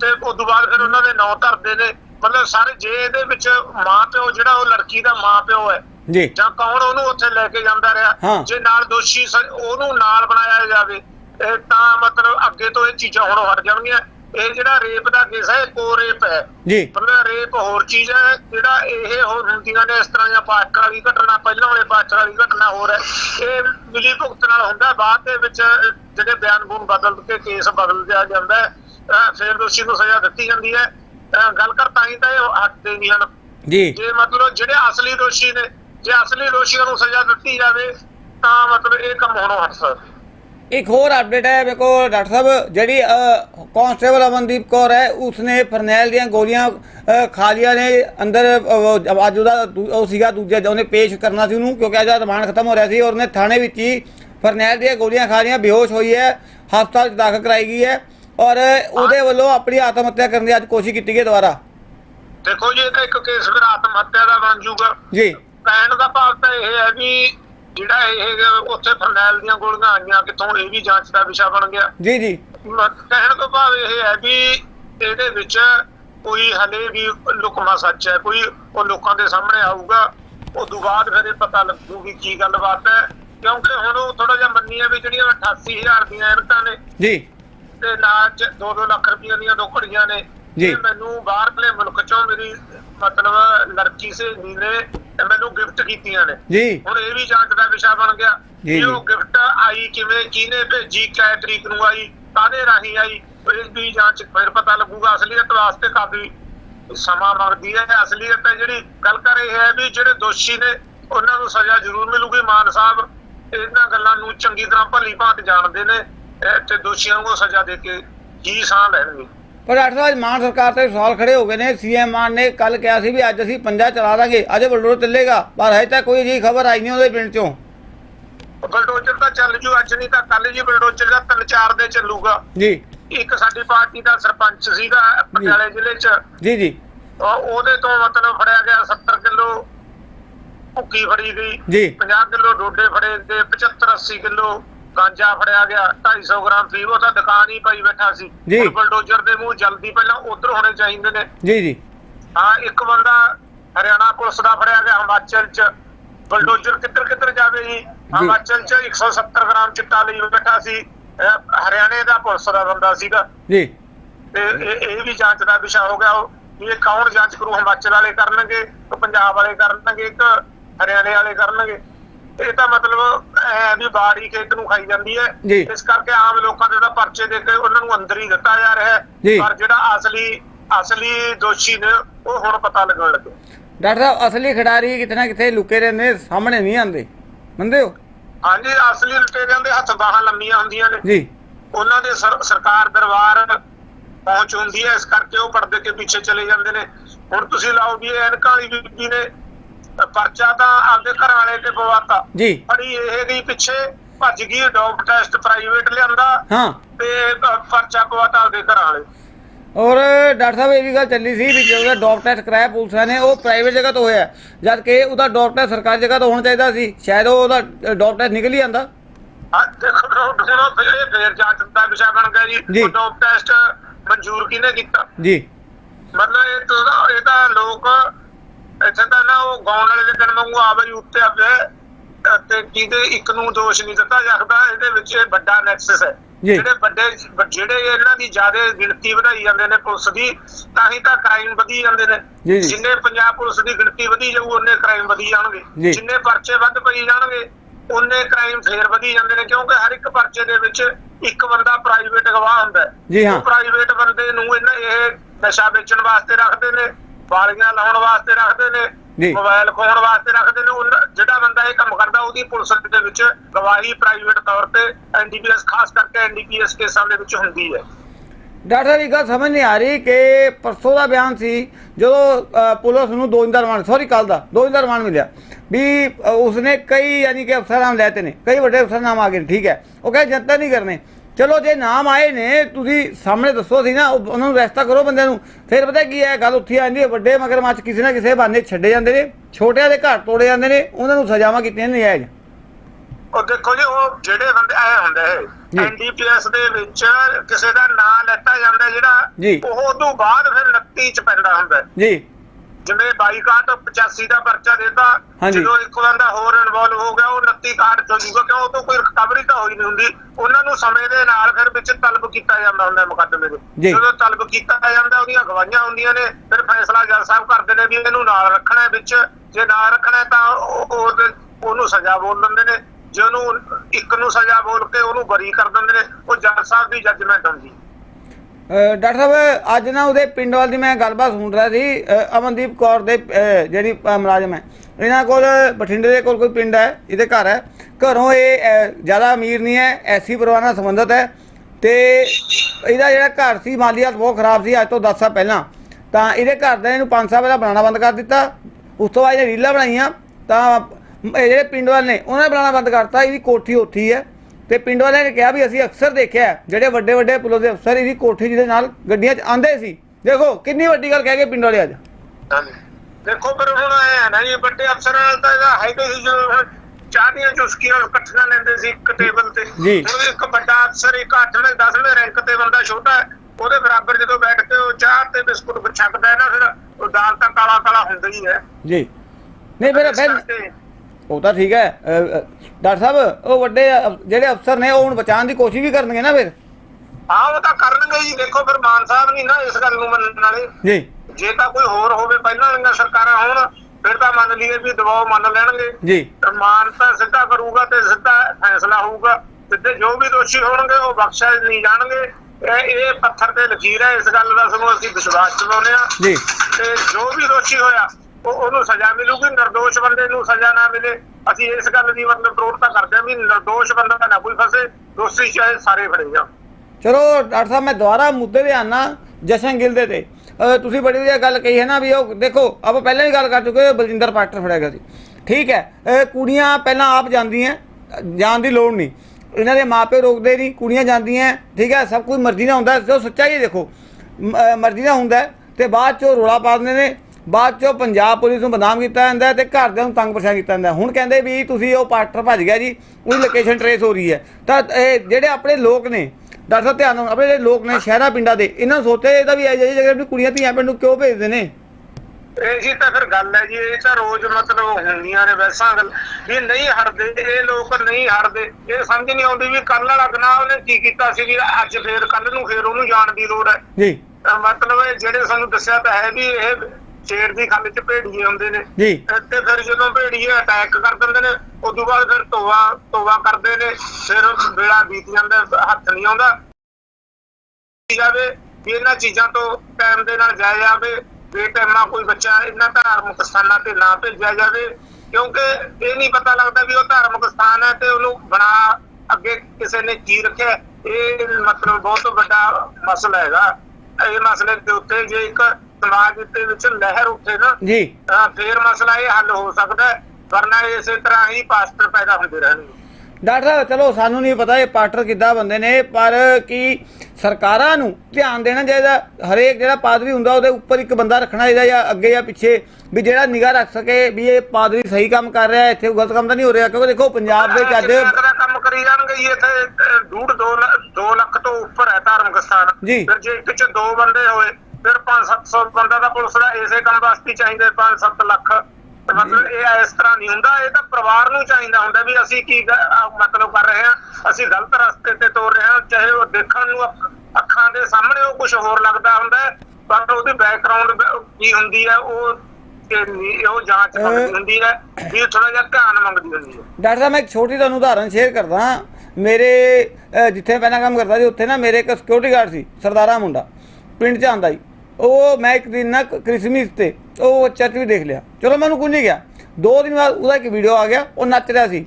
ਤੇ ਉਦੋਂ ਬਾਅਦ ਫਿਰ ਉਹਨਾਂ ਦੇ ਨਾਂ ਧਰਦੇ ਨੇ। ਮਤਲਬ ਸਾਰੇ ਜੇ ਇਹਦੇ ਵਿੱਚ ਮਾਪਿਓ ਜਿਹੜਾ ਉਹ ਲੜਕੀ ਦਾ ਮਾਪਿਓ ਹੈ ਜੀ। ਜਾਂ ਕੌਣ ਉਹਨੂੰ ਉੱਥੇ ਲੈ ਕੇ ਜਾਂਦਾ। ਰਿਹਾ ਜੇ ਨਾਲ ਦੋਸ਼ੀ ਉਹਨੂੰ ਨਾਲ ਬਣਾਇਆ ਜਾਵੇ ਇਹ ਤਾਂ ਮਤਲਬ ਅੱਗੇ ਤੋਂ ਇਹ ਚੀਜ਼ਾਂ ਹੁਣ ਹਟ ਜਾਣਗੀਆਂ। ਇਹ ਜਿਹੜਾ ਰੇਪ ਦਾ ਕੇਸ ਹੈ ਕੋ ਰੇਪ ਹੈ। ਜੀ। ਮਤਲਬ ਰੇਪ ਹੋਰ ਚੀਜ਼ ਹੈ ਜਿਹੜਾ ਇਹ ਹੋਰ ਹੁੰਦੀਆਂ ਨੇ ਇਸ ਤਰ੍ਹਾਂ ਦੀਆਂ ਪਾਸਟਰ ਵਾਲੀ ਘਟਨਾ ਪਹਿਲਾਂ ਵਾਲੇ ਪਾਸਟਰ ਵਾਲੀ ਘਟਨਾ ਹੋਰ ਹੈ। ਇਹ ਮਿਲੀ ਭੁਗਤ ਨਾਲ ਹੁੰਦਾ ਬਾਅਦ ਦੇ ਵਿੱਚ ਜਿਹੜੇ ਬਿਆਨ ਬੂਨ ਬਦਲ ਕੇ ਕੇਸ ਬਦਲ ਦਿਆ ਜਾਂਦਾ ਹੈ ਫਿਰ ਦੋਸ਼ੀ ਨੂੰ ਸਜ਼ਾ ਦਿੱਤੀ ਜਾਂਦੀ ਹੈ। ਗੱਲ ਕਰ ਤਾਂ ਹੀ ਤਾਂ ਇਹ ਹਟਦੇ ਨਹੀਂ ਹਨ। ਜੀ। ਜੇ ਮਤਲਬ ਜਿਹੜੇ ਅਸਲੀ ਦੋਸ਼ੀ ਨੇ ਜੇ ਅਸਲੀ ਦੋਸ਼ੀਆਂ ਨੂੰ ਸਜ਼ਾ ਦਿੱਤੀ ਜਾਵੇ ਤਾਂ ਮਤਲਬ ਇਹ ਕੰਮ ਹੋਣੋਂ ਹਟ ਸਕਦਾ ਇੱਕ ਹੋਰ ਅਪਡੇਟ ਹੈ ਮੇਰੇ ਕੋਲ ਡਾਕਟਰ ਸਾਹਿਬ ਜਿਹੜੀ ਕਾਂਸਟੇਬਲ ਅਮਨਦੀਪ ਕੌਰ ਹੈ ਉਸਨੇ ਫਰਨੈਲ ਦੀਆਂ ਗੋਲੀਆਂ ਖਾ ਲਿਆ ਨੇ ਅੰਦਰ ਅੱਜ ਉਹਦਾ ਉਹ ਸੀਗਾ ਦੂਜਾ ਉਹਨੇ ਪੇਸ਼ ਕਰਨਾ ਸੀ ਉਹਨੂੰ ਕਿਉਂਕਿ ਅੱਜ ਰਿਮਾਂਡ ਖਤਮ ਹੋ ਰਿਹਾ ਸੀ ਔਰ ਉਹਨੇ ਥਾਣੇ ਵਿੱਚ ਹੀ ਫਰਨੈਲ ਦੀਆਂ ਗੋਲੀਆਂ ਖਾ ਲਈਆਂ ਬੇਹੋਸ਼ ਹੋਈ ਹੈ ਹਸਪਤਾਲ 'ਚ ਦਾਖਲ ਕਰਾਈ ਗਈ ਹੈ। ਔਰ ਉਹਦੇ ਵੱਲੋਂ ਆਪਣੀ ਆਤਮ ਹੱਤਿਆ ਕਰਨ ਦੀ ਅੱਜ ਕੋਸ਼ਿਸ਼ ਕੀਤੀ ਗਈ ਦੁਬਾਰਾ। ਦੇਖੋ ਜੀ ਇਹ ਤਾਂ ਇੱਕ ਕੇਸ ਫਿਰ ਆਤਮ ਹੱਤਿਆ ਦਾ ਬਣ ਜਾਊਗਾ। ਜੀ। ਕਹਿਣ ਦਾ ਭਾਵ ਤਾਂ ਇਹ ਹੈ ਵੀ ਜਿਹੜਾ ਇਹ ਉੱਥੇ ਫਰਨੈਲ ਦੀਆਂ ਗੋਲੀਆਂ ਆਈਆਂ ਕਿੱਥੋਂ ਇਹ ਵੀ ਜਾਂਚ ਦਾ ਵਿਸ਼ਾ ਬਣ ਗਿਆ। ਜੀ ਜੀ। ਕਹਿਣ ਤੋਂ ਭਾਵ ਇਹ ਹੈ ਵੀ ਇਹਦੇ ਵਿੱਚ ਕੋਈ ਹਲੇ ਵੀ ਲੁਕਮਾ ਸੱਚ ਹੈ ਕੋਈ ਉਹ ਲੋਕਾਂ ਦੇ ਸਾਹਮਣੇ ਆਊਗਾ। ਉਹ ਤੋਂ ਬਾਅਦ ਫਿਰ ਇਹ ਪਤਾ ਲੱਗੂਗੀ ਕੀ ਗੱਲਬਾਤ ਹੈ। ਕਿਉਂਕਿ ਹੁਣ ਉਹ ਥੋੜਾ ਜਿਹਾ ਮੰਨੀਏ ਵੀ ਜਿਹੜੀਆਂ 88000 ਦੀਆਂ ਐਨਕਾਂ ਨੇ ਜੀ। ਤੇ ਨਾਲ 2-2 ਲੱਖ ਰੁਪਈਆ ਦੀਆਂ ਦੋ ਘੜੀਆਂ ਨੇ। ਜੀ। ਇਹ ਮੈਨੂੰ ਬਾਹਰਲੇ ਮੁਲਕ ਚੋਂ ਮੇਰੀ ਮਤਲਬ ਲੜਕੀ ਸੇ ਨੇ ਇਹ ਮੈਨੂੰ ਗਿਫਟ ਕੀਤੀਆਂ ਨੇ। ਜੀ। ਹੁਣ ਇਹ ਵੀ ਜਾਂਚ ਦਾ ਵਿਸ਼ਾ ਬਣ ਗਿਆ ਜੀ, ਕਿ। ਉਹ ਗਿਫਟ ਆਈ ਕਿਵੇਂ ਕਿਹਨੇ ਭੇਜੀ ਕਿਹ ਤਰੀਕ ਨੂੰ ਆਈ ਕਾਹਦੇ ਰਾਹੀਂ ਆਈ ਇਸ ਦੀ ਜਾਂਚ ਫਿਰ ਪਤਾ ਲੱਗੂਗਾ। ਅਸਲੀਅਤ ਵਾਸਤੇ ਕਾਫੀ ਸਮਾਂ ਮੰਗਦੀ ਹੈ। ਅਸਲੀਅਤ ਹੈ ਜਿਹੜੀ ਗੱਲ ਕਰ ਇਹ ਹੈ ਵੀ ਜਿਹੜੇ ਦੋਸ਼ੀ ਨੇ ਉਹਨਾਂ ਨੂੰ ਸਜ਼ਾ ਜ਼ਰੂਰ ਮਿਲੂਗੀ। ਮਾਨ ਸਾਹਿਬ ਇਹਨਾਂ ਗੱਲਾਂ ਨੂੰ ਚੰਗੀ ਤਰ੍ਹਾਂ ਭਲੀ ਭਾਂਤ ਜਾਣਦੇ ਨੇ। ਇਹ ਤੇ ਦੋਸ਼ੀਆਂ ਨੂੰ ਸਜ਼ਾ ਦੇ ਕੇ ਹੀ ਸਾਹ ਲੈਣਗੇ। ਪਰ ਡਾਕਟਰ ਸਾਹਿਬ ਮਾਨ ਸਰਕਾਰ ਤੇ ਸਵਾਲ ਖੜੇ ਹੋ ਗਏ ਨੇ। ਸੀਐਮ ਮਾਨ ਨੇ ਕੱਲ ਕਿਹਾ ਸੀ ਵੀ ਅੱਜ ਅਸੀਂ ਪੰਜਾ ਚਲਾ ਦਾਂਗੇ। ਅੱਜ ਬਲਡੋਰ ਚੱਲੇਗਾ ਪਰ ਹਜੇ ਤੱਕ ਕੋਈ ਜੀ ਖਬਰ ਆਈ ਨਹੀਂ ਉਹਦੇ ਪਿੰਡ ਚੋਂ। ਬਲਡੋਜ਼ਰ ਤਾਂ ਚੱਲ ਜੂ ਅੱਜ ਨਹੀਂ ਤਾਂ ਕੱਲ ਜੀ ਬਲਡੋਜ਼ਰ ਦਾ ਤਿੰਨ ਚਾਰ ਦੇ ਚੱਲੂਗਾ। ਜੀ। ਇੱਕ ਸਾਡੀ ਪਾਰਟੀ ਦਾ ਸਰਪੰਚ ਸੀਗਾ ਪਟਿਆਲੇ ਜ਼ਿਲ੍ਹੇ 'ਚ। ਜੀ ਜੀ। ਉਹ- ਉਹਦੇ ਤੋਂ ਮਤਲਬ ਫੜਿਆ ਗਿਆ 70 ਕਿਲੋ ਭੁੱਕੀ ਫੜੀ ਗਈ। ਜੀ। 50 ਕਿਲੋ ਡੋਡੇ ਫੜੇ ਗਏ 75 80 ਕਿਲੋ ਗਾਂਜਾ ਫੜਿਆ ਗਿਆ 250 ਗ੍ਰਾਮ ਫੀਮ ਉਹ ਤਾਂ ਦੁਕਾਨ ਹੀ ਪਾਈ ਬੈਠਾ ਸੀ। ਜੀ। ਬਲਡੋਜ਼ਰ ਦੇ ਮੂੰਹ ਜਲਦੀ ਪਹਿਲਾਂ ਉਧਰ ਹੋਣੇ ਚਾਹੀਦੇ ਨੇ। ਜੀ ਜੀ। ਹਾਂ ਇੱਕ ਬੰਦਾ ਹਰਿਆਣਾ ਪੁਲਿਸ ਦਾ ਫੜਿਆ ਗਿਆ ਹਿਮਾਚਲ 'ਚ। ਬਲਡੋਜ਼ਰ ਕਿੱਧਰ ਕਿੱਧਰ ਜਾਵੇ ਜੀ? ਹਿਮਾਚਲ 'ਚ 170 ਗ੍ਰਾਮ ਚਿੱਟਾ ਲਈ ਬੈਠਾ ਸੀ। ਅਹ ਹਰਿਆਣੇ ਦਾ ਪੁਲਿਸ ਦਾ ਬੰਦਾ ਸੀਗਾ। ਜੀ। ਤੇ ਇਹ ਇਹ ਵੀ ਜਾਂਚ ਦਾ ਵਿਸ਼ਾ ਹੋ ਗਿਆ। ਉਹ ਵੀ ਇਹ ਕੌਣ ਜਾਂਚ ਕਰੂ? ਹਿਮਾਚਲ ਵਾਲੇ ਕਰਨਗੇ ਕਿ ਪੰਜਾਬ ਵਾਲੇ ਕਰਨਗੇ ਕਿ ਹਰਿਆਣੇ ਵਾਲੇ ਕਰਨਗੇ। ਇਹ ਤਾਂ ਮਤਲਬ ਐ ਵੀ ਬਾੜੀ ਖੇਤ ਨੂੰ ਖਾਈ ਜਾਂਦੀ। ਹੈ। ਇਸ ਕਰਕੇ ਆਮ ਲੋਕਾਂ ਦੇ ਤਾਂ ਪਰਚੇ ਦੇ ਕੇ ਉਹਨਾਂ ਨੂੰ ਅੰਦਰ ਹੀ ਦਿੱਤਾ ਜਾ ਰਿਹਾ। ਹੈ। ਪਰ ਜਿਹੜਾ ਅਸਲੀ ਅਸਲੀ ਦੋਸ਼ੀ ਨੇ ਉਹ ਹੁਣ ਪਤਾ ਲੱਗਣ ਲੱਗੇ। ਡਾਕਟਰ ਸਾਹਿਬ ਅਸਲੀ ਖਿਡਾਰੀ ਕਿਤੇ ਨਾ ਕਿਤੇ ਲੁਕੇ ਰਹਿੰਦੇ ਸਾਹਮਣੇ ਨਹੀਂ ਆਉਂਦੇ। ਮੰਨਦੇ ਹੋ? ਹਾਂਜੀ ਅਸਲੀ ਲੁਟੇਰਿਆਂ ਦੇ ਹੱਥ ਬਾਹਾਂ ਲੰਮੀਆਂ ਹੁੰਦੀਆਂ ਨੇ। ਜੀ। ਉਹਨਾਂ ਦੇ ਸਰ- ਸਰਕਾਰ ਦਰਬਾਰ ਪਹੁੰਚ ਹੁੰਦੀ ਹੈ ਇਸ ਕਰਕੇ ਉਹ ਪਰਦੇ ਕੇ ਪਿੱਛੇ ਚਲੇ ਜਾਂਦੇ ਨੇ। ਹੁਣ ਤੁਸੀਂ ਲਾਓ ਵੀ ਇਹ ਐਨਕਾਂ ਵਾਲੀ ਬੀਬੀ ਨੇ ਪਰਚਾ ਤਾਂ ਆਪਦੇ ਘਰ ਵਾਲੇ ਤੇ ਪਵਾਤਾ। ਜੀ। ਫੜੀ ਇਹ ਗਈ ਪਿੱਛੇ ਭੱਜ ਗਈ ਡੌਪ ਟੈਸਟ ਪ੍ਰਾਈਵੇਟ ਲਿਆਂਦਾ ਹਾਂ। ਤੇ ਪਰਚਾ ਪਵਾਤਾ ਆਪਦੇ ਘਰ ਵਾਲੇ। ਔਰ ਡਾਕਟਰ ਸਾਹਿਬ ਇਹ ਵੀ ਗੱਲ ਚੱਲੀ ਸੀ ਵੀ ਜਦੋਂ ਡੋਪ ਟੈਸਟ ਕਰਾਇਆ ਪੁਲਿਸ ਨੇ ਉਹ ਪ੍ਰਾਈਵੇਟ ਜਗ੍ਹਾ ਤੋਂ ਹੋਇਆ। ਜਦ ਕਿ ਉਹਦਾ ਡੋਪ ਟੈਸਟ ਸਰਕਾਰੀ ਜਗ੍ਹਾ ਤੋਂ ਹੋਣਾ ਚਾਹੀਦਾ ਸੀ। ਸ਼ਾਇਦ ਉਹ ਉਹਦਾ ਡੋਪ ਟੈਸਟ ਨਿਕਲ ਹੀ ਆਂਦਾ ਆ ਦੇਖੋ ਹੁਣ ਹੁਣ ਫਿਰ ਇਹ ਫੇਰ ਜਾਂਚ ਦਾ ਵਿਸ਼ਾ ਬਣ ਗਿਆ ਜੀ। ਜੀ। ਡੌਪ ਟੈਸਟ ਮਨਜ਼ੂਰ ਕਿਹਨੇ ਕੀਤਾ? ਜੀ। ਮਤਲਬ ਇਹ ਤਾਂ ਇਹ ਤਾਂ ਲੋਕ ਇੱਥੇ ਤਾਂ ਨਾ ਉਹ ਗਾਉਣ ਵਾਲੇ ਦੇ ਦਿਨ ਵਾਂਗੂ ਆ ਬਈ ਉੱਤੇ ਆਪੇ ਤੇ ਕਿਤੇ ਇੱਕ ਨੂੰ ਦੋਸ਼ ਨਹੀਂ ਦਿੱਤਾ ਜਾਂਦਾ ਇਹਦੇ ਵਿੱਚ ਇਹ ਵੱਡਾ ਨੈਕਸਸ ਹੈ। ਜਿਹੜੇ ਵੱਡੇ ਜਿਹੜੇ ਇਹਨਾਂ ਦੀ ਜ਼ਿਆਦਾ ਗਿਣਤੀ ਵਧਾਈ ਜਾਂਦੇ ਨੇ ਪੁਲਿਸ ਦੀ ਤਾਂ ਹੀ ਤਾਂ ਕ੍ਰਾਈਮ ਵਧੀ ਜਾਂਦੇ ਨੇ। ਜਿੰਨੇ ਪੰਜਾਬ ਪੁਲਿਸ ਦੀ ਗਿਣਤੀ ਵਧੀ ਜਾਊ ਉਹਨੇ ਕ੍ਰਾਈਮ ਵਧੀ। ਜਾਣਗੇ ਜਿੰਨੇ ਪਰਚੇ ਵੱਧ ਪਈ ਜਾਣਗੇ ਉਹਨੇ ਕ੍ਰਾਈਮ ਫੇਰ ਵਧੀ ਜਾਂਦੇ ਨੇ ਕਿਉਂਕਿ ਹਰ ਇੱਕ ਪਰਚੇ ਦੇ ਵਿੱਚ ਇੱਕ ਬੰਦਾ ਪ੍ਰਾਈਵੇਟ ਗਵਾਹ ਹੁੰਦਾ ਹੈ ਜੀ ਹਾਂ। ਪ੍ਰਾਈਵੇਟ ਬੰਦੇ ਨੂੰ ਇਹਨਾਂ ਇਹ ਨਸ਼ਾ ਵੇਚਣ ਵਾਸਤੇ ਰੱਖਦੇ ਨੇ ਵਾਲੀਆਂ ਲਾਉਣ ਵਾਸਤੇ ਰੱਖਦੇ। ਨੇ ਮੋਬਾਈਲ ਖੋਹਣ ਵਾਸਤੇ ਰੱਖਦੇ ਨੇ ਜਿਹੜਾ ਬੰਦਾ ਇਹ ਕੰਮ ਕਰਦਾ ਉਹਦੀ ਪੁਲਿਸ ਦੇ ਵਿੱਚ ਗਵਾਹੀ ਪ੍ਰਾਈਵੇਟ ਤੌਰ ਤੇ ਐਨਡੀਪੀਐਸ ਖਾਸ ਕਰਕੇ ਐਨਡੀਪੀਐਸ ਕੇਸਾਂ ਦੇ ਵਿੱਚ ਹੁੰਦੀ ਹੈ ਡਾਕਟਰ ਸਾਹਿਬ ਇਹ ਗੱਲ ਸਮਝ ਨਹੀਂ ਆ ਰਹੀ ਕਿ ਪਰਸੋਂ ਦਾ ਬਿਆਨ ਸੀ ਜਦੋਂ ਪੁਲਿਸ ਨੂੰ ਦੋ ਦਿਨ ਦਾ ਰਿਮਾਂਡ ਸੌਰੀ ਕੱਲ ਦਾ ਦੋ ਦਿਨ ਦਾ ਰਿਮਾਂਡ ਮਿਲਿਆ ਵੀ ਉਸਨੇ ਕਈ ਯਾਨੀ ਕਿ ਅਫਸਰ ਲੈਤੇ ਨੇ ਕਈ ਵੱਡੇ ਅਫਸਰ ਨਾਮ ਆ ਗਏ ਠੀਕ ਹੈ ਉਹ ਕਹਿੰਦੇ ਜਨਤਾ ਨਹੀਂ ਕਰਨੇ ਚਲੋ ਜੇ ਨਾਮ ਆਏ ਨੇ ਤੁਸੀਂ ਸਾਹਮਣੇ ਦੱਸੋ ਸੀ ਨਾ ਉਹ- ਉਹਨਾਂ ਨੂੰ ਰੈਸਤਾ ਕਰੋ ਬੰਦਿਆਂ ਨੂੰ ਫਿਰ ਪਤਾ ਕੀ ਹੈ ਗੱਲ ਉੱਥੇ ਆਂਦੀ ਹੈ ਵੱਡੇ ਮਗਰਮੱਛ ਕਿਸੇ ਨਾ ਕਿਸੇ ਬਹਾਨੇ ਛੱਡੇ ਜਾਂਦੇ ਨੇ ਛੋਟਿਆਂ ਦੇ ਘਰ ਤੋੜੇ ਜਾਂਦੇ ਨੇ ਉਹਨਾਂ ਨੂੰ ਸਜ਼ਾਵਾਂ ਕੀਤੀਆਂ ਨਹੀਂ ਜਾਇਜ਼ ਉਹ ਦੇਖੋ ਜੀ ਉਹ ਜਿਹੜੇ ਬੰਦੇ ਆਏ ਹੁੰਦੇ ਜੀ। ਐਨਡੀਪੀਐਸ ਦੇ ਵਿੱਚ ਕਿਸੇ ਦਾ ਨਾਂ ਲੈਤਾ ਜਾਂਦਾ ਜਿਹੜਾ। ਉਹ ਉਦੋਂ ਬਾਅਦ ਫਿਰ 29 ਚ ਪੈਂਦਾ ਹੁੰਦਾ ਜੀ ਜਿਵੇਂ 22 ਕਾਟ 85 ਦਾ ਪਰਚਾ ਦੇਤਾ ਹਾਂਜੀ। ਜਦੋਂ ਇੱਕ ਬੰਦਾ ਹੋਰ ਇਨਵੋਲਵ ਹੋ ਗਿਆ ਉਹ 29 ਕਾਟ ਚੋਂ ਜੂਗਾ ਕਿਉਂ ਉਹ ਤੋਂ ਕੋਈ ਰਿਕਵਰੀ ਤਾਂ ਹੋਈ ਨਹੀਂ ਹੁੰਦੀ। ਉਹਨਾਂ ਨੂੰ ਸਮੇਂ ਦੇ ਨਾਲ ਫਿਰ ਵਿੱਚ ਤਲਬ ਕੀਤਾ ਜਾਂਦਾ ਹੁੰਦਾ ਹੈ ਮੁਕੱਦਮੇ ਦੇ। ਜੀ। ਜਦੋਂ ਤਲਬ ਕੀਤਾ ਜਾਂਦਾ ਉਹਦੀਆਂ ਗਵਾਹੀਆਂ ਹੁੰਦੀਆਂ ਨੇ ਫਿਰ ਫੈਸਲਾ ਜੱਜ ਸਾਹਿਬ ਕਰਦੇ ਨੇ ਵੀ ਇਹਨੂੰ ਨਾਲ ਰੱਖਣਾ ਹੈ ਵਿੱਚ। ਜੇ ਨਾ ਰੱਖਣਾ ਹੈ ਤਾਂ ਉਹ- ਉਹਨੂੰ ਸਜ਼ਾ ਬੋਲ ਦਿੰਦੇ ਨੇ। ਜੇ ਉਹਨੂੰ ਇੱਕ ਨੂੰ ਸਜ਼ਾ ਬੋਲ ਕੇ ਉਹਨੂੰ ਬਰੀ ਕਰ ਦਿੰਦੇ ਨੇ ਉਹ ਜੱਜ ਸਾਹਿਬ ਦੀ ਜੱਜਮੈਂਟ ਹੁੰਦੀ ਡਾਕਟਰ ਸਾਹਿਬ, ਅੱਜ ਨਾ ਉਹਦੇ ਪਿੰਡ ਵਾਲ ਦੀ ਮੈਂ ਗੱਲਬਾਤ ਸੁਣ ਰਿਹਾ ਸੀ ਅਮਨਦੀਪ ਕੌਰ ਦੇ ਜਿਹੜੀ ਮੁਲਾਜ਼ਮ ਹੈ। ਇਹਨਾਂ ਕੋਲ ਬਠਿੰਡੇ ਦੇ ਕੋਲ ਕੋਈ ਪਿੰਡ ਹੈ, ਇਹਦੇ ਘਰ ਹੈ। ਘਰੋਂ ਇਹ ਜ਼ਿਆਦਾ ਅਮੀਰ ਨਹੀਂ ਹੈ, ਐਸੀ ਪਰਿਵਾਰ ਨਾਲ ਸੰਬੰਧਿਤ ਹੈ ਤੇ ਇਹਦਾ ਜਿਹੜਾ ਘਰ ਸੀ ਮਾਲੀਆਤ ਬਹੁਤ ਖਰਾਬ ਸੀ ਅੱਜ ਤੋਂ 10 ਸਾਲ ਪਹਿਲਾਂ। ਤਾਂ ਇਹਦੇ ਘਰ ਦੇ ਇਹਨੂੰ 5 ਸਾਲ ਪਹਿਲਾਂ ਬਣਾਉਣਾ ਬੰਦ ਕਰ ਦਿੱਤਾ। ਉਸ ਤੋਂ ਬਾਅਦ ਇਹ ਰੀਲਾਂ ਬਣਾਈਆਂ, ਤਾਂ ਇਹ ਜਿਹੜੇ ਪਿੰਡ ਵਾਲੇ ਨੇ, ਉਹਨਾਂ ਨੇ ਬਣਾਉਣਾ ਬੰਦ ਕਰਤਾ। ਇਹਦੀ ਕੋਠੀ ਉੱਥੀ ਹੈ। ਤੇ ਪਿੰਡ ਵਾਲਿਆਂ ਨੇ ਕਿਹਾ ਵੀ ਅਸੀਂ ਅਕਸਰ ਦੇਖਿਆ ਜਿਹੜੇ ਵੱਡੇ ਵੱਡੇ ਪੁਲਿਸ ਦੇ ਅਫਸਰ ਇਹਦੀ ਕੋਠੀ ਜਿਹਦੇ ਨਾਲ ਗੱਡੀਆਂ 'ਚ ਆਂਦੇ ਸੀ। ਦੇਖੋ ਕਿੰਨੀ ਵੱਡੀ ਗੱਲ ਕਹਿ ਗਏ ਪਿੰਡ ਵਾਲੇ ਅੱਜ। ਦੇਖੋ ਫਿਰ ਹੁਣ ਹੈ ਨਾ ਜੀ ਵੱਡੇ ਅਫਸਰਾਂ ਨਾਲ ਤਾਂ ਇਹਦਾ ਹੈਗਾ ਹੀ ਜਦੋਂ ਦੀਆਂ ਚੁਸਕੀਆਂ ਇਕੱਠੀਆਂ ਲੈਂਦੇ ਸੀ ਇੱਕ ਟੇਬਲ ਤੇ। ਜੀ। ਹੁਣ ਇੱਕ ਵੱਡਾ ਅਫਸਰ ਇੱਕ 8ਵੇਂ 10ਵੇਂ ਰੈਂਕ ਤੇ ਬੰਦਾ ਛੋਟਾ ਉਹਦੇ ਬਰਾਬਰ ਜਦੋਂ ਬੈਠ ਕੇ ਉਹ ਚਾਹ ਤੇ ਬਿਸਕੁਟ ਛਕਦਾ ਹੈ ਨਾ ਫਿਰ ਉਹ ਦਾਲ ਤਾਂ ਕਾਲਾ ਕਾਲਾ ਹੁੰਦਾ ਹੀ ਹੈ। ਜੀ। ਨਹੀਂ ਫਿਰ ਕਰਕੇ ਉਹ ਤਾਂ ਠੀਕ ਹੈ ਡਾਕਟਰ ਸਾਹਿਬ ਉਹ ਵੱਡੇ ਜਿਹੜੇ ਅਫਸਰ ਨੇ ਉਹ ਹੁਣ ਬਚਾਉਣ ਦੀ ਕੋਸ਼ਿਸ਼ ਵੀ ਕਰਨਗੇ ਨਾ ਫਿਰ? ਹਾਂ ਉਹ ਤਾਂ ਕਰਨਗੇ ਜੀ। ਦੇਖੋ ਫਿਰ ਮਾਨ ਸਾਹਿਬ ਨਹੀਂ ਨਾ ਇਸ ਗੱਲ ਨੂੰ ਮੰਨਣ ਵਾਲੇ। ਜੀ। ਜੇ ਤਾਂ ਕੋਈ ਹੋਰ ਹੋਵੇ ਪਹਿਲਾਂ ਵਾਲੀਆਂ ਸਰਕਾਰਾਂ ਹੋਣ ਫਿਰ ਤਾਂ ਮੰਨ ਲਈਏ ਵੀ ਦਬਾਅ ਮੰਨ ਲੈਣਗੇ। ਜੀ। ਤੇ ਮਾਨ ਤਾਂ ਸਿੱਧਾ ਕਰੂਗਾ ਤੇ ਸਿੱਧਾ ਫੈਸਲਾ ਹੋਊਗਾ। ਤੇ ਜੋ ਵੀ ਦੋਸ਼ੀ ਹੋਣਗੇ ਉਹ ਬਖਸ਼ਿਆ ਨਹੀਂ ਜਾਣਗੇ। ਇਹ ਪੱਥਰ ਤੇ ਲਕੀਰ ਹੈ। ਇਸ ਗੱਲ ਦਾ ਸਾਨੂੰ ਅਸੀਂ ਵਿਸ਼ਵਾਸ ਦਿਵਾਉਂਦੇ ਆ ਜੀ। ਤੇ ਜੋ ਵੀ ਦੋਸ਼ੀ ਹੋਇਆ ਉਹਨੂੰ ਸਜ਼ਾ ਮਿਲੂਗੀ નિર્ਦੋਸ਼ ਬੰਦੇ ਨੂੰ ਸਜ਼ਾ ਨਾ ਮਿਲੇ। ਅਸੀਂ ਇਸ ਗੱਲ ਦੀ ਮਤਲਬ ਪ੍ਰੋੜਤਾ ਕਰਦੇ ਆ ਵੀ નિર્ਦੋਸ਼ ਬੰਦਾ ਨਾ ਕੋਈ ਫਸੇ, ਦੋਸ਼ੀ ਚਾਹੇ ਸਾਰੇ ਫੜੇ ਜਾਣ। ਚਲੋ ਡਾਕਟਰ ਸਾਹਿਬ, ਮੈਂ ਦੁਬਾਰਾ ਮੁੱਦੇ ਤੇ ਆਣਾ ਜਸ਼ਨ ਗਿੱਲ ਦੇ ਤੇ। ਤੁਸੀਂ ਬੜੀ ਵਧੀਆ ਗੱਲ ਕਹੀ ਹੈ ਨਾ ਵੀ ਉਹ, ਦੇਖੋ, ਆਪਾਂ ਪਹਿਲਾਂ ਵੀ ਗੱਲ ਕਰ ਚੁੱਕੇ ਬਲਜਿੰਦਰ ਪਾਟਰ ਫੜਿਆ ਗਿਆ ਸੀ। ਠੀਕ ਹੈ ਕੁੜੀਆਂ ਪਹਿਲਾਂ ਆਪ ਜਾਂਦੀਆਂ, ਜਾਣ ਦੀ ਲੋੜ ਨਹੀਂ। ਇਹਨਾਂ ਦੇ ਮਾਪੇ ਰੋਕਦੇ ਨਹੀਂ, ਕੁੜੀਆਂ ਜਾਂਦੀਆਂ, ਠੀਕ ਹੈ, ਸਭ ਕੁਝ ਮਰਜ਼ੀ ਨਾਲ ਹੁੰਦਾ, ਜੋ ਸੱਚਾਈ ਦੇਖੋ। ਮਰਜ਼ੀ ਨਾਲ ਹੁੰਦਾ ਤੇ ਬਾਅਦ ਚੋਂ ਰੋਲਾ ਪਾ ਦਿੰਦੇ ਨੇ ਬਾਅਦ ਚੋਂ ਪੰਜਾਬ ਪੁਲਿਸ ਨੂੰ ਬਦਨਾਮ ਕੀਤਾ ਜਾਂਦਾ ਤੇ ਘਰਦਿਆਂ ਨੂੰ ਤੰਗ ਪਰੇਸ਼ਾਨ ਕੀਤਾ ਜਾਂਦਾ। ਹੁਣ ਕਹਿੰਦੇ ਵੀ ਤੁਸੀਂ ਉਹ ਪਾਰਟਨਰ ਭੱਜ ਗਿਆ ਜੀ ਉਹਦੀ ਲੋਕੇਸ਼ਨ ਟਰੇਸ ਹੋ ਰਹੀ ਹੈ। ਤਾਂ ਇਹ ਜਿਹੜੇ ਆਪਣੇ ਲੋਕ ਨੇ ਸਾਹਿਬ ਧਿਆਨ ਨਾਲ ਆਪਣੇ ਜਿਹੜੇ ਲੋਕ ਨੇ ਸ਼ਹਿਰਾਂ ਪਿੰਡਾਂ ਦੇ ਇਹਨਾਂ ਨੂੰ ਸੋਚੇ ਇਹਦਾ ਵੀ ਆਈ ਜਗ੍ਹਾ ਆਪਣੀ ਕੁੜੀਆਂ ਧੀਆਂ ਪਿੰਡ ਨੂੰ ਕਿਉਂ ਭੇਜਦੇ ਨੇ? ਇਹ ਜੀ ਤਾਂ ਫਿਰ ਗੱਲ ਹੈ ਜੀ ਇਹ ਤਾਂ ਰੋਜ਼ ਮਤਲਬ ਹੁੰਦੀਆਂ ਨੇ ਵੈਸਾਂ ਗੱਲ। ਵੀ ਨਹੀਂ ਹਟਦੇ ਇਹ ਲੋਕ ਨਹੀਂ ਹਟਦੇ। ਇਹ ਸਮਝ ਨਹੀਂ ਆਉਂਦੀ ਵੀ ਕੱਲ ਵਾਲਾ ਗਨਾ ਉਹਨੇ ਕੀ ਕੀਤਾ ਸੀ ਵੀ ਅੱਜ ਫੇਰ ਕੱਲ ਨੂੰ ਫੇਰ ਉਹਨੂੰ ਜਾਣ ਦੀ ਲੋੜ ਹੈ। ਜੀ। ਮਤਲਬ ਇਹ ਜਿਹੜੇ ਸਾਨੂੰ ਦੱਸਿਆ ਤਾਂ ਹੈ ਵੀ ਇਹ ਸ਼ੇਰ ਦੀ ਖੱਲ 'ਚ ਭੇੜੀਏ ਹੁੰਦੇ ਨੇ। ਜੀ। ਤੇ ਫਿਰ ਜਦੋਂ ਭੇੜੀਏ ਅਟੈਕ ਕਰ ਦਿੰਦੇ ਨੇ ਉਸ ਤੋਂ ਬਾਅਦ ਫਿਰ ਤੋਵਾ ਤੋਵਾ ਕਰਦੇ ਨੇ ਫਿਰ ਵੇਲਾ ਬੀਤ ਜਾਂਦਾ ਹੱਥ ਨਹੀਂ ਆਉਂਦਾ। ਜਾਵੇ ਵੀ ਇਹਨਾਂ ਚੀਜ਼ਾਂ ਤੋਂ ਟਾਈਮ ਦੇ ਨਾਲ ਜਾਇਆ ਜਾਵੇ ਬੇਟਾਈਮਾ ਕੋਈ ਬੱਚਾ ਇਹਨਾਂ ਧਾਰਮਿਕ ਸਥਾਨਾਂ ਤੇ ਨਾ ਭੇਜਿਆ ਜਾਵੇ ਕਿਉਂਕਿ ਇਹ ਨਹੀਂ ਪਤਾ ਲੱਗਦਾ ਵੀ ਉਹ ਧਾਰਮਿਕ ਸਥਾਨ ਹੈ ਤੇ ਉਹਨੂੰ ਬਣਾ ਅੱਗੇ ਕਿਸੇ ਨੇ ਕੀ ਰੱਖਿਆ। ਇਹ ਮਤਲਬ ਬਹੁਤ ਵੱਡਾ ਮਸਲਾ ਹੈਗਾ। ਇਹ ਮਸਲੇ ਦੇ ਉੱਤੇ ਜੇ ਇੱਕ ਸਮਾਜ ਦੇ ਵਿੱਚ ਲਹਿਰ ਉੱਠੇ ਨਾ ਜੀ। ਤਾਂ ਫੇਰ ਮਸਲਾ ਇਹ ਹੱਲ ਹੋ ਸਕਦਾ ਵਰਨਾ ਇਸੇ ਤਰ੍ਹਾਂ ਹੀ ਪਾਸਟਰ ਪੈਦਾ ਹੁੰਦੇ ਰਹਿਣਗੇ। ਡਾਕਟਰ ਸਾਹਿਬ ਚਲੋ ਸਾਨੂੰ ਨਹੀਂ ਪਤਾ ਇਹ ਪਾਰਟਨਰ ਕਿੱਦਾਂ ਬੰਦੇ ਨੇ ਪਰ ਕੀ ਸਰਕਾਰਾਂ ਨੂੰ ਧਿਆਨ ਦੇਣਾ ਚਾਹੀਦਾ ਹਰੇਕ ਜਿਹੜਾ ਪਾਦਰੀ ਹੁੰਦਾ ਉਹਦੇ ਉੱਪਰ ਇੱਕ ਬੰਦਾ ਰੱਖਣਾ ਚਾਹੀਦਾ ਜਾਂ ਅੱਗੇ ਜਾਂ ਪਿੱਛੇ ਵੀ ਜਿਹੜਾ ਨਿਗਾਹ ਰੱਖ ਸਕੇ ਵੀ ਇਹ ਪਾਦਰੀ ਸਹੀ ਕੰਮ ਕਰ ਰਿਹਾ ਇੱਥੇ ਗਲਤ ਕੰਮ ਤਾਂ ਨਹੀਂ ਹੋ ਰਿਹਾ ਕਿਉਂਕਿ ਦੇਖੋ ਪੰਜਾਬ ਦੇ ਦਾ ਕੰਮ ਕਰੀ ਜਾਣਗੇ ਜੀ ਇੱਥੇ ਡੂਢ 2 2 ਲੱਖ ਤੋਂ ਉੱਪਰ ਹੈ ਧਾਰਮਿਕ ਸਥਾਨ। ਫਿਰ ਜੇ ਇੱਕ ਚ ਦੋ ਬੰਦੇ ਹੋਏ ਫਿਰ 5-700 ਬੰਦਾ ਦਾ ਪੁਲਿਸ ਦਾ ਇਸੇ ਕੰਮ ਵਾਸਤੇ ਚਾਹੀਦਾ 5-7 ਲੱਖ। ਤੇ ਮਤਲਬ ਇਹ ਇਸ ਤਰ੍ਹਾਂ ਨਹੀਂ ਹੁੰਦਾ ਇਹ ਤਾਂ ਪਰਿਵਾਰ ਨੂੰ ਚਾਹੀਦਾ ਹੁੰਦਾ ਵੀ ਅਸੀਂ ਕੀ ਮਤਲਬ ਕਰ ਰਹੇ ਹਾਂ ਅਸੀਂ ਗਲਤ ਰਸਤੇ ਤੇ ਤੋਰ ਰਹੇ ਹਾਂ ਚਾਹੇ ਉਹ ਦੇਖਣ ਨੂੰ ਅੱਖ- ਦੇ ਸਾਹਮਣੇ ਉਹ ਕੁਝ ਹੋਰ ਲੱਗਦਾ ਹੁੰਦਾ ਪਰ ਉਹਦੀ ਬੈਕਗ੍ਰਾਉਂਡ ਕੀ ਹੁੰਦੀ ਹੈ ਉਹ ਉਹ ਜਾਂਚ ਹੁੰਦੀ ਹੈ ਵੀ ਥੋੜਾ ਜਿਹਾ ਧਿਆਨ ਮੰਗਦੀ ਹੁੰਦੀ ਹੈ। ਡਾਕਟਰ ਸਾਹਿਬ ਮੈਂ ਇੱਕ ਛੋਟੀ ਤੁਹਾਨੂੰ ਉਦਾਹਰਨ ਸ਼ੇਅਰ ਕਰਦਾ ਮੇਰੇ ਜਿੱਥੇ ਪਹਿਲਾਂ ਕੰਮ ਕਰਦਾ ਸੀ ਉੱਥੇ ਨਾ ਮੇਰੇ ਇੱਕ ਸਿਕਿਉਰਿਟੀ ਗਾਰਡ ਸੀ ਸਰਦਾਰਾ ਮੁੰਡਾ ਪਿੰਡ ਚ ਆਂਦਾ ਸੀ। ਉਹ ਮੈਂ ਇੱਕ ਦਿਨ ਨਾ ਕ੍ਰਿਸਮਸ ਤੇ ਉਹ ਚਰਚ ਵੀ ਦੇਖ ਲਿਆ। ਚਲੋ ਮੈਂ ਉਹਨੂੰ ਕੁਝ ਨਹੀਂ ਗਿਆ। ਦੋ ਦਿਨ ਬਾਅਦ ਉਹਦਾ ਇੱਕ ਵੀਡੀਓ ਆ ਗਿਆ, ਉਹ ਨੱਚ ਰਿਹਾ ਸੀ।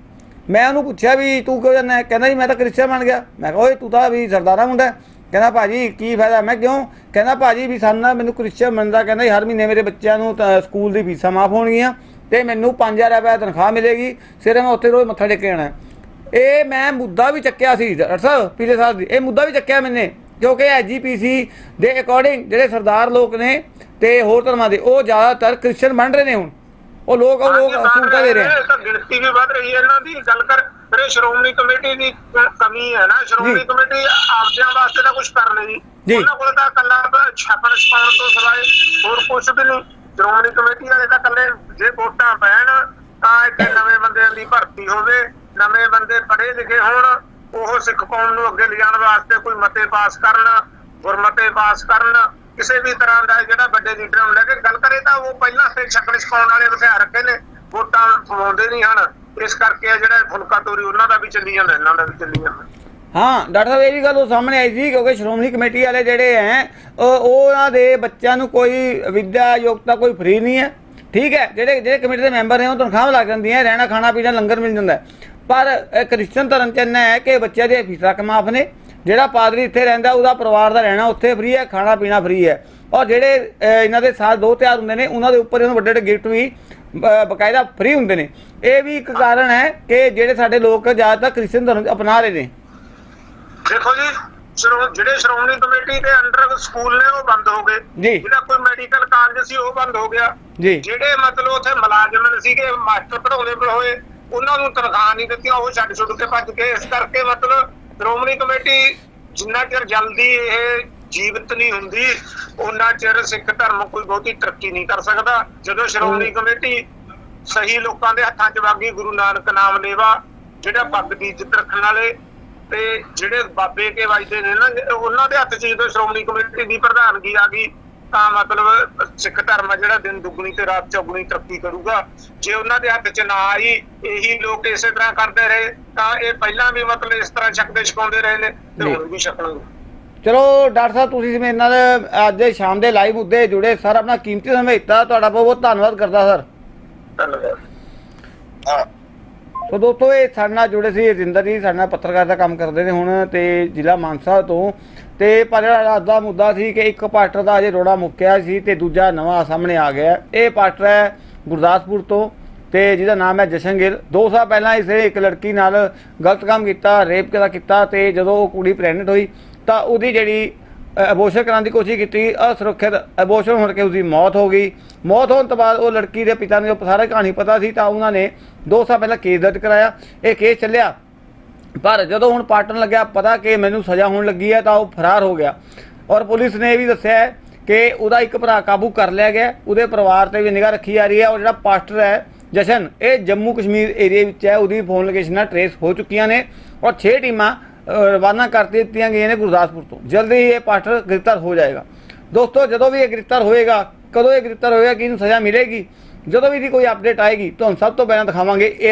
ਮੈਂ ਉਹਨੂੰ ਪੁੱਛਿਆ ਵੀ ਤੂੰ ਕਿਉਂ ਜਾਂਦਾ ਕਹਿੰਦਾ ਜੀ ਮੈਂ ਤਾਂ ਕ੍ਰਿਸਚਨ ਬਣ ਗਿਆ। ਮੈਂ ਕਿਹਾ, ਓਏ ਤੂੰ ਤਾਂ ਵੀ ਸਰਦਾਰਾ ਮੁੰਡਾ ਹੈ। ਕਹਿੰਦਾ ਭਾਜੀ, ਕੀ ਫਾਇਦਾ? ਮੈਂ ਕਿਉਂ? ਕਹਿੰਦਾ ਭਾਜੀ ਵੀ ਸਾਨੂੰ ਨਾ ਮੈਨੂੰ ਕ੍ਰਿਸਚਨ ਬਣਦਾ ਕਹਿੰਦਾ ਜੀ ਹਰ ਮਹੀਨੇ ਮੇਰੇ ਬੱਚਿਆਂ ਨੂੰ ਸਕੂਲ ਦੀ ਫੀਸਾਂ ਮਾਫ ਹੋਣਗੀਆਂ ਤੇ ਮੈਨੂੰ 5000 ਰੁਪਏ ਤਨਖਾਹ ਮਿਲੇਗੀ। ਸਿਰੇ ਮੈਂ ਉੱਥੇ ਰੋਜ਼ ਮੱਥਾ ਟੇਕ ਕੇ ਆਣਾ ਇਹ ਮੈਂ ਮੁੱਦਾ ਵੀ ਚੱਕਿਆ ਸੀ, ਡਾਕਟਰ ਸਾਹਿਬ, ਪਿਛਲੇ ਸਾਲ ਦੀ। ਇਹ ਮੁੱਦਾ ਵੀ ਚੱਕਿਆ ਮੈਨੇ। ਕਿਉਂਕਿ ਐਜੀਪੀਸੀ ਦੇ ਅਕੋਰਡਿੰਗ ਜਿਹੜੇ ਸਰਦਾਰ ਲੋਕ ਨੇ ਤੇ ਹੋਰ ਧਰਮਾਂ ਦੇ ਉਹ ਜ਼ਿਆਦਾਤਰ ਕ੍ਰਿਸਚਨ ਬਣ ਰਹੇ ਨੇ ਹੁਣ। ਉਹ ਲੋਕ ਉਹ ਲੋਕ ਸਹੂਲਤਾਂ ਦੇ ਰਹੇ ਨੇ, ਗਿਣਤੀ ਵੀ ਵੱਧ ਰਹੀ ਹੈ ਇਹਨਾਂ ਦੀ। ਗੱਲ ਕਰ ਫਿਰ ਇਹ ਸ਼੍ਰੋਮਣੀ ਕਮੇਟੀ ਦੀ ਕਮੀ ਹੈ ਨਾ। ਸ਼੍ਰੋਮਣੀ ਕਮੇਟੀ ਆਪਦਿਆਂ ਵਾਸਤੇ ਤਾਂ ਕੁਝ ਕਰ ਲਈ। ਜੀ। ਉਹਨਾਂ ਕੋਲ ਤਾਂ ਕੱਲਾ ਛਾਪਣ ਛਪਾਉਣ ਤੋਂ ਸਿਵਾਏ ਹੋਰ ਕੁਝ ਵੀ ਨਹੀਂ। ਸ਼੍ਰੋਮਣੀ ਕਮੇਟੀ ਵਾਲੇ ਤਾਂ ਕੱਲੇ ਜੇ ਵੋਟਾਂ ਪੈਣ ਤਾਂ ਇੱਥੇ ਨਵੇਂ ਬੰਦਿਆਂ ਦੀ ਭਰਤੀ ਹੋਵੇ ਨਵੇਂ ਬੰਦੇ ਪੜ੍ਹੇ ਲਿਖੇ ਹੋਣ। ਉਹ ਸਿੱਖ ਕੌਮ ਨੂੰ ਅੱਗੇ ਲਿਜਾਣ ਵਾਸਤੇ ਕੋਈ ਮਤੇ ਪਾਸ ਕਰਨ, ਗੁਰਮਤੇ ਪਾਸ ਕਰਨ, ਕਿਸੇ ਵੀ ਤਰ੍ਹਾਂ ਦਾ ਜਿਹੜਾ ਵੱਡੇ ਲੀਡਰਾਂ ਨੂੰ ਲੈ ਕੇ ਗੱਲ ਕਰੇ ਤਾਂ ਉਹ ਪਹਿਲਾਂ ਤੇ ਛਕਣ ਛਕਾਉਣ ਵਾਲੇ ਬਥਿਆਰ ਰੱਖੇ ਨੇ, ਵੋਟਾਂ ਪਵਾਉਂਦੇ ਨਹੀਂ ਹਨ। ਇਸ ਕਰਕੇ ਜਿਹੜਾ ਫੁਲਕਾ ਤੋਰੀ ਉਹਨਾਂ ਦਾ ਵੀ ਚੱਲੀ ਜਾਂਦਾ, ਇਹਨਾਂ ਦਾ ਵੀ ਚੱਲੀ ਜਾਂਦਾ। ਹਾਂ, ਡਾਕਟਰ ਸਾਹਿਬ, ਇਹ ਵੀ ਗੱਲ ਉਹ ਸਾਹਮਣੇ ਆਈ ਸੀ ਕਿਉਂਕਿ ਸ਼੍ਰੋਮਣੀ ਕਮੇਟੀ ਵਾਲੇ ਜਿਹੜੇ ਹੈ ਉਹਨਾਂ ਦੇ ਬੱਚਿਆਂ ਨੂੰ ਕੋਈ ਵਿਦਿਆ ਯੋਗਤਾ ਕੋਈ ਫ੍ਰੀ ਨਹੀਂ ਹੈ। ਠੀਕ ਹੈ, ਜਿਹੜੇ ਜਿਹੜੇ ਕਮੇਟੀ ਦੇ ਮੈਂਬਰ ਨੇ ਉਹ ਤਨਖਾਹ ਲੱਗ ਜਾਂਦੀ ਹੈ ਰਹਿਣਾ, ਖਾਣਾ, ਪੀਣਾ, ਲੰਗਰ ਮਿਲ ਜਾਂਦਾ ਹੈ। ਪਰ ਇਹ ਕ੍ਰਿਸਚਨ ਧਰਮ ਚ ਇੰਨਾ ਹੈ ਕਿ ਬੱਚਿਆਂ ਦੀਆਂ ਫੀਸਾਂ ਮਾਫ ਨੇ। ਜਿਹੜਾ ਪਾਦਰੀ ਇੱਥੇ ਰਹਿੰਦਾ ਉਹਦਾ ਪਰਿਵਾਰ ਦਾ ਰਹਿਣਾ ਉੱਥੇ ਫ੍ਰੀ ਹੈ ਖਾਣਾ ਪੀਣਾ ਫ੍ਰੀ ਹੈ। ਔਰ ਜਿਹੜੇ ਇਹਨਾਂ ਦੇ ਸਾਲ ਦੋ ਤਿਉਹਾਰ ਹੁੰਦੇ ਨੇ ਉਹਨਾਂ ਦੇ ਉੱਪਰ ਇਹਨਾਂ ਵੱਡੇ ਵੱਡੇ ਗਿਫਟ ਵੀ ਬਕਾਇਦਾ ਫ੍ਰੀ ਹੁੰਦੇ ਨੇ। ਇਹ ਵੀ ਇੱਕ ਕਾਰਨ ਹੈ ਕਿ ਜਿਹੜੇ ਸਾਡੇ ਲੋਕ ਜ਼ਿਆਦਾਤਰ ਕ੍ਰਿਸਚਨ ਧਰਮ ਅਪਣਾ ਰਹੇ ਨੇ। ਦੇਖੋ ਜੀ ਜਿਹੜੇ ਸ਼੍ਰੋਮਣੀ ਕਮੇਟੀ ਦੇ ਅੰਡਰ ਸਕੂਲ ਨੇ ਉਹ ਬੰਦ ਹੋ ਗਏ। ਜਿਹੜਾ ਕੋਈ ਮੈਡੀਕਲ ਕਾਲਜ ਸੀ ਉਹ ਬੰਦ ਹੋ ਗਿਆ। ਜਿਹੜੇ ਮਤਲਬ ਉੱਥੇ ਮੁਲਾਜ਼ਮ ਸੀਗੇ ਮਾਸਟਰ ਪੜਾਉਂਦੇ ਹੋਏ ਉਹਨਾਂ ਨੂੰ ਤਨਖਾਹ ਨਹੀਂ ਦਿੱਤੀਆਂ ਉਹ ਛੱਡ ਛੁੱਟ ਕੇ ਭੱਜ ਗਏ। ਇਸ ਕਰਕੇ ਮਤਲਬ ਸ਼੍ਰੋਮਣੀ ਕਮੇਟੀ ਜਿੰਨਾ ਚਿਰ ਜਲਦੀ ਇਹ ਜੀਵਤ ਨਹੀਂ ਹੁੰਦੀ ਉਹਨਾਂ ਚਿਰ ਸਿੱਖ ਧਰਮ ਕੋਈ ਬਹੁਤੀ ਤਰੱਕੀ ਨਹੀਂ ਕਰ ਸਕਦਾ। ਜਦੋਂ ਸ਼੍ਰੋਮਣੀ ਕਮੇਟੀ ਸਹੀ ਲੋਕਾਂ ਦੇ ਹੱਥਾਂ 'ਚ ਵਾਗੀ ਗੁਰੂ ਨਾਨਕ ਨਾਮ ਲੈਵਾ ਜਿਹੜਾ ਪੱਗ ਦੀ ਇੱਜ਼ਤ ਰੱਖਣ ਵਾਲੇ ਤੇ ਜਿਹੜੇ ਬਾਬੇ ਕੇ ਵਜਦੇ ਨੇ ਨਾ ਉਹਨਾਂ ਦੇ ਹੱਥ 'ਚ ਜਦੋਂ ਸ਼੍ਰੋਮਣੀ ਕਮੇਟੀ ਦੀ ਪ੍ਰਧਾਨਗੀ ਆ ਗਈ ਤਾਂ ਮਤਲਬ ਸਿੱਖ ਧਰਮ ਆ ਜਿਹੜਾ ਦਿਨ ਦੁੱਗਣੀ ਤੇ ਰਾਤ ਚੌਗੁਣੀ ਤਰੱਕੀ ਕਰੂਗਾ। ਜੇ ਉਹਨਾਂ ਦੇ ਹੱਥ 'ਚ ਨਾ ਆਈ ਇਹੀ ਲੋਕ ਇਸੇ ਤਰ੍ਹਾਂ ਕਰਦੇ ਰਹੇ ਤਾਂ ਇਹ ਪਹਿਲਾਂ ਵੀ ਮਤਲਬ ਇਸ ਤਰ੍ਹਾਂ ਛਕਦੇ ਛਕਾਉਂਦੇ ਰਹੇ ਨੇ ਤੇ। ਹੁਣ ਵੀ ਛਕਣਗੇ ਚਲੋ ਡਾਕਟਰ ਸਾਹਿਬ ਤੁਸੀਂ ਮੇਰੇ ਨਾਲ ਅੱਜ ਦੇ ਸ਼ਾਮ ਦੇ ਲਾਈਵ ਮੁੱਦੇ ਜੁੜੇ ਸਰ ਆਪਣਾ ਕੀਮਤੀ ਸਮਾਂ ਦਿੱਤਾ ਤੁਹਾਡਾ ਬਹੁਤ ਬਹੁਤ ਧੰਨਵਾਦ ਕਰਦਾ ਸਰ। ਧੰਨਵਾਦ। ਹਾਂ। ਸੋ ਦੋਸਤੋ ਇਹ ਸਾਡੇ ਨਾਲ ਜੁੜੇ ਸੀ ਰਜਿੰਦਰ ਜੀ ਸਾਡੇ ਨਾਲ ਪੱਤਰਕਾਰ ਦਾ ਕੰਮ ਕਰਦੇ ਨੇ ਹੁਣ ਤੇ ਜ਼ਿਲ੍ਹਾ ਮਾਨਸਾ ਤੋਂ ਤੇ ਪਰ ਜਿਹੜਾ ਅੱਜ ਦਾ ਮੁੱਦਾ ਸੀ ਕਿ ਇੱਕ ਪਾਟਰ ਦਾ ਅਜੇ ਰੋੜਾ ਮੁੱਕਿਆ ਸੀ ਤੇ ਦੂਜਾ ਨਵਾਂ ਸਾਹਮਣੇ ਆ ਗਿਆ। ਇਹ ਪਾਟਰ ਹੈ ਗੁਰਦਾਸਪੁਰ ਤੋਂ ਤੇ ਜਿਹਦਾ ਨਾਮ ਹੈ ਜਸ਼ਨ ਗਿੱਲ। ਦੋ ਸਾਲ ਪਹਿਲਾਂ ਇਸੇ ਇੱਕ ਲੜਕੀ ਨਾਲ ਗਲਤ ਕੰਮ ਕੀਤਾ, ਰੇਪ ਕਦਾ ਕੀਤਾ ਤੇ ਜਦੋਂ ਉਹ ਕੁੜੀ ਪ੍ਰੈਗਨੈਂਟ ਹੋਈ ਤਾਂ ਉਹਦੀ ਜਿਹੜੀ ਅਬੋਰਸ਼ਨ ਕਰਾਉਣ ਦੀ ਕੋਸ਼ਿਸ਼ ਕੀਤੀ, ਅਸੁਰੱਖਿਅਤ ਅਬੋਰਸ਼ਨ ਹੋਣ ਕੇ ਉਸਦੀ ਮੌਤ ਹੋ ਗਈ। ਮੌਤ ਹੋਣ ਤੋਂ ਬਾਅਦ ਉਹ ਲੜਕੀ ਦੇ ਪਿਤਾ ਨੂੰ ਸਾਰਾ ਕਹਾਣੀ ਪਤਾ ਸੀ ਤਾਂ ਉਹਨਾਂ ਨੇ ਦੋ ਸਾਲ ਪਹਿਲਾਂ ਕੇਸ ਦਰਜ ਕਰਾਇਆ। ਇਹ ਕੇਸ ਚੱਲਿਆ। ਪਰ ਜਦੋਂ ਹੁਣ ਪਾਟਣ ਲੱਗਿਆ, ਪਤਾ ਕਿ ਮੈਨੂੰ ਸਜ਼ਾ ਹੋਣ ਲੱਗੀ ਹੈ ਤਾਂ ਉਹ ਫਰਾਰ ਹੋ ਗਿਆ। ਔਰ ਪੁਲਿਸ ਨੇ ਇਹ ਵੀ ਦੱਸਿਆ ਹੈ ਕਿ ਉਹਦਾ ਇੱਕ ਭਰਾ ਕਾਬੂ ਕਰ ਲਿਆ ਗਿਆ ਉਹਦੇ ਪਰਿਵਾਰ ਤੇ ਵੀ ਨਿਗਾਹ ਰੱਖੀ ਜਾ ਰਹੀ ਹੈ ਔਰ ਜਿਹੜਾ ਪਾਸਟਰ ਹੈ, ਜਸ਼ਨ, ਇਹ ਜੰਮੂ ਕਸ਼ਮੀਰ ਏਰੀਆ ਵਿੱਚ ਹੈ। ਉਹਦੀ ਫੋਨ ਲੋਕੇਸ਼ਨਾਂ ਟਰੇਸ ਹੋ ਚੁੱਕੀਆਂ ਨੇ ਔਰ 6 ਟੀਮਾਂ ਰਵਾਨਾ ਕਰ ਦਿੱਤੀਆਂ ਗਈਆਂ ਨੇ ਗੁਰਦਾਸਪੁਰ ਤੋਂ। ਜਲਦੀ ਹੀ ਇਹ ਪਾਸਟਰ ਗ੍ਰਿਫਤਾਰ ਹੋ ਜਾਏਗਾ। ਦੋਸਤੋ, ਜਦੋਂ ਵੀ ਇਹ ਗ੍ਰਿਫਤਾਰ ਹੋਏਗਾ, ਕਦੋਂ ਇਹ ਗ੍ਰਿਫਤਾਰ ਹੋਏਗਾ ਕਿ ਇਹਨੂੰ ਸਜ਼ਾ ਮਿਲੇਗੀ, ਜਦੋਂ ਵੀ ਇਹਦੀ ਕੋਈ ਅਪਡੇਟ ਆਏਗੀ, ਤੁਹਾਨੂੰ ਸਭ ਤੋਂ ਪਹਿਲਾਂ ਦਿਖਾਵਾਂਗੇ ਇਹ